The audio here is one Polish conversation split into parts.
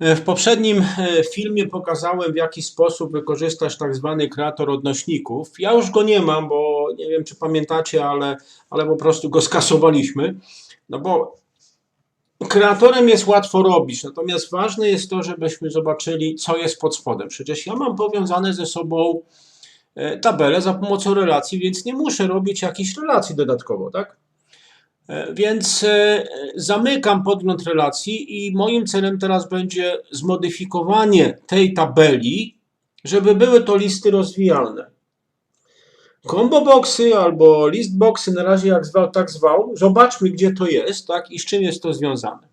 W poprzednim e, filmie pokazałem, w jaki sposób wykorzystać tak zwany kreator odnośników. Ja już go nie mam, bo nie wiem, czy pamiętacie, ale, ale po prostu go skasowaliśmy. No bo kreatorem jest łatwo robić, natomiast ważne jest to, żebyśmy zobaczyli, co jest pod spodem. Przecież ja mam powiązane ze sobą e, tabele za pomocą relacji, więc nie muszę robić jakichś relacji dodatkowo, tak? E, Więc e, zamykam podgląd relacji i moim celem teraz będzie zmodyfikowanie tej tabeli, żeby były to listy rozwijalne. Combo boxy albo list boxy, na razie jak zwał, tak zwał. Zobaczmy, gdzie to jest tak, i z czym jest to związane.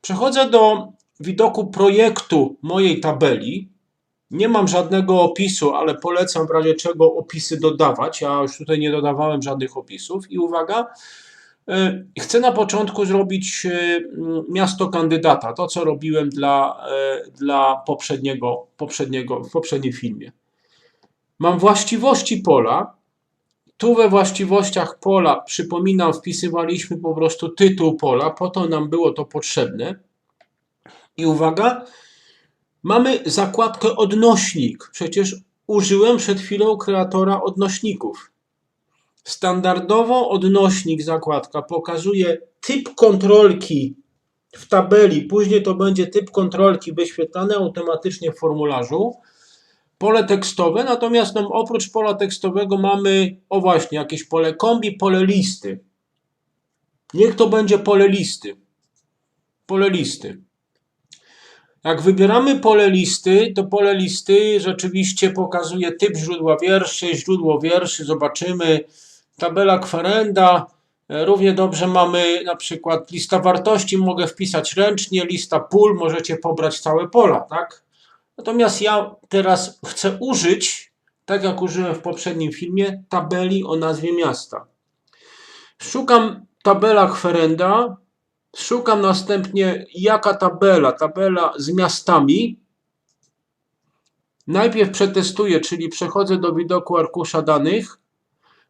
Przechodzę do widoku projektu mojej tabeli. Nie mam żadnego opisu, ale polecam w razie czego opisy dodawać. Ja już tutaj nie dodawałem żadnych opisów. I uwaga, Chcę na początku zrobić e, miasto kandydata, to co robiłem dla, e, dla poprzedniego, poprzedniego, w poprzednim filmie. Mam właściwości pola. Tu we właściwościach pola, przypominam, wpisywaliśmy po prostu tytuł pola, po to nam było to potrzebne. I uwaga, mamy zakładkę odnośnik. Przecież użyłem przed chwilą kreatora odnośników. Standardowo odnośnik zakładka pokazuje typ kontrolki w tabeli, później to będzie typ kontrolki wyświetlany automatycznie w formularzu. Pole tekstowe, natomiast nam oprócz pola tekstowego mamy, o właśnie, jakieś pole kombi, pole listy. Niech to będzie pole listy. Pole listy. Jak wybieramy pole listy, to pole listy rzeczywiście pokazuje typ źródła wierszy, źródło wierszy, zobaczymy, tabela kwerenda, e, równie dobrze mamy na przykład lista wartości, mogę wpisać ręcznie, lista pól, możecie pobrać całe pola, tak? Natomiast ja teraz chcę użyć, tak jak użyłem w poprzednim filmie, tabeli o nazwie miasta. Szukam tabela kwerenda, Szukam następnie jaka tabela, tabela z miastami. Najpierw przetestuję, czyli przechodzę do widoku arkusza danych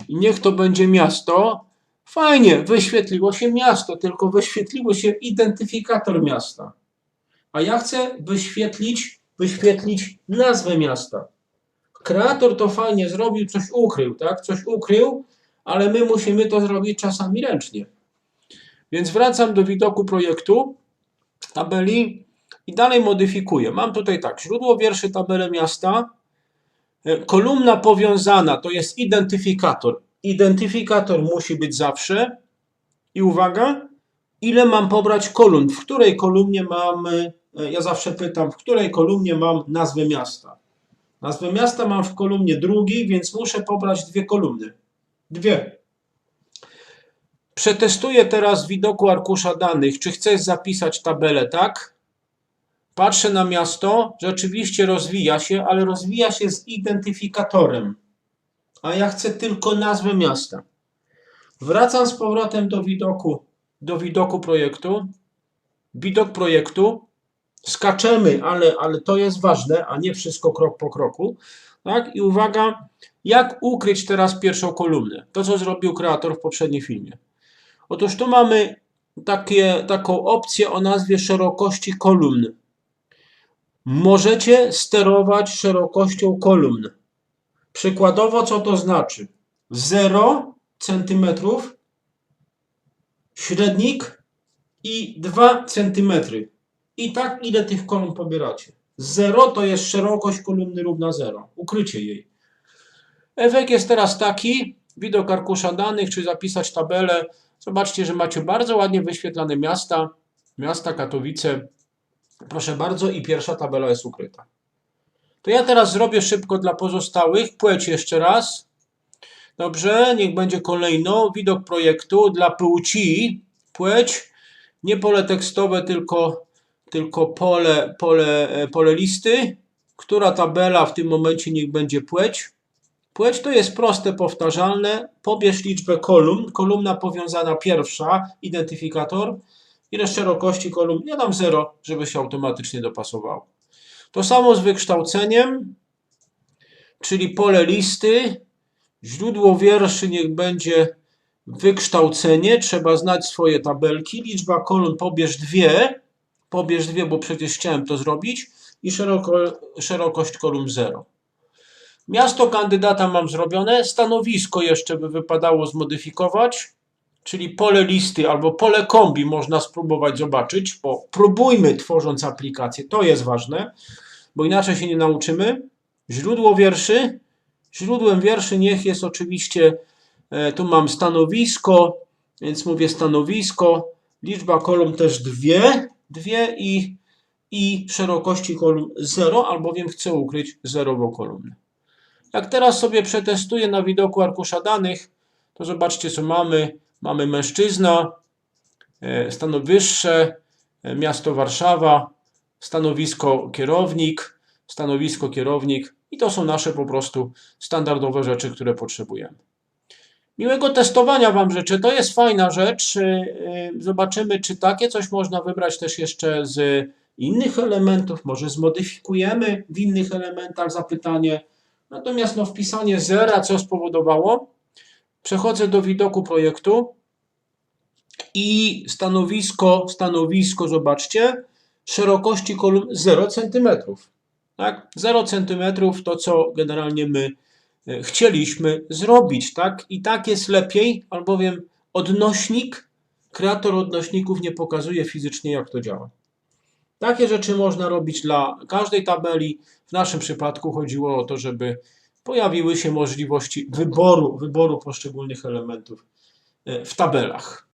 i niech to będzie miasto. Fajnie, wyświetliło się miasto, tylko wyświetliło się identyfikator miasta. A ja chcę wyświetlić, wyświetlić nazwę miasta. Kreator to fajnie zrobił, coś ukrył, tak? Coś ukrył, ale my musimy to zrobić czasami ręcznie. Więc wracam do widoku projektu, tabeli i dalej modyfikuję. Mam tutaj tak, źródło wierszy, tabelę miasta, kolumna powiązana to jest identyfikator. Identyfikator musi być zawsze i uwaga, ile mam pobrać kolumn, w której kolumnie mam, e, ja zawsze pytam, w której kolumnie mam nazwę miasta. Nazwę miasta mam w kolumnie drugiej, więc muszę pobrać dwie kolumny. Dwie. Przetestuję teraz widoku arkusza danych, czy chcesz zapisać tabelę, tak? Patrzę na miasto, rzeczywiście rozwija się, ale rozwija się z identyfikatorem. A ja chcę tylko nazwę miasta. Wracam z powrotem do widoku, do widoku projektu. Widok projektu. Skaczemy, ale, ale to jest ważne, a nie wszystko krok po kroku. Tak? I uwaga, jak ukryć teraz pierwszą kolumnę? To, co zrobił kreator w poprzednim filmie. Otóż tu mamy takie, taką opcję o nazwie szerokości kolumn. Możecie sterować szerokością kolumn. Przykładowo, co to znaczy? 0 cm, średnik i 2 cm. I tak ile tych kolumn pobieracie? 0 to jest szerokość kolumny równa 0. Ukrycie jej. Efekt jest teraz taki, widok arkusza danych, czy zapisać tabelę. Zobaczcie, że macie bardzo ładnie wyświetlane miasta. Miasta Katowice, Proszę bardzo, i pierwsza tabela jest ukryta. To ja teraz zrobię szybko dla pozostałych. Płeć jeszcze raz. Dobrze, niech będzie kolejno. Widok projektu dla płci. Płeć. Nie pole tekstowe, tylko, tylko pole, pole, e, pole listy. Która tabela w tym momencie niech będzie płeć? Płeć to jest proste, powtarzalne. Pobierz liczbę kolumn. Kolumna powiązana pierwsza, identyfikator. Ile szerokości kolumn? Ja dam 0, żeby się automatycznie dopasowało. To samo z wykształceniem, czyli pole listy. Źródło wierszy niech będzie wykształcenie. Trzeba znać swoje tabelki. Liczba kolumn pobierz dwie. pobierz dwie, bo przecież chciałem to zrobić i szeroko, szerokość kolumn 0. Miasto kandydata mam zrobione, stanowisko jeszcze by wypadało zmodyfikować, czyli pole listy albo pole kombi można spróbować zobaczyć, bo próbujmy tworząc aplikację, to jest ważne, bo inaczej się nie nauczymy. Źródło wierszy, źródłem wierszy niech jest oczywiście, e, tu mam stanowisko, więc mówię stanowisko, liczba kolumn też dwie, dwie i, i szerokości kolumn 0, albowiem chcę ukryć zerową kolumnę. Jak teraz sobie przetestuję na widoku arkusza danych, to zobaczcie co mamy. Mamy mężczyzna, e, stano wyższe, e, miasto Warszawa, stanowisko kierownik, stanowisko kierownik i to są nasze po prostu standardowe rzeczy, które potrzebujemy. Miłego testowania Wam życzę. To jest fajna rzecz. E, Zobaczymy, czy takie coś można wybrać też jeszcze z innych elementów. Może zmodyfikujemy w innych elementach zapytanie. Natomiast no, wpisanie zera, co spowodowało? Przechodzę do widoku projektu i stanowisko, stanowisko, zobaczcie, szerokości kolumn 0 cm. Tak? 0 cm to, co generalnie my e, chcieliśmy zrobić, tak? I tak jest lepiej, albowiem odnośnik, kreator odnośników nie pokazuje fizycznie, jak to działa. Takie rzeczy można robić dla każdej tabeli. W naszym przypadku chodziło o to, żeby pojawiły się możliwości wyboru, wyboru poszczególnych elementów e, w tabelach.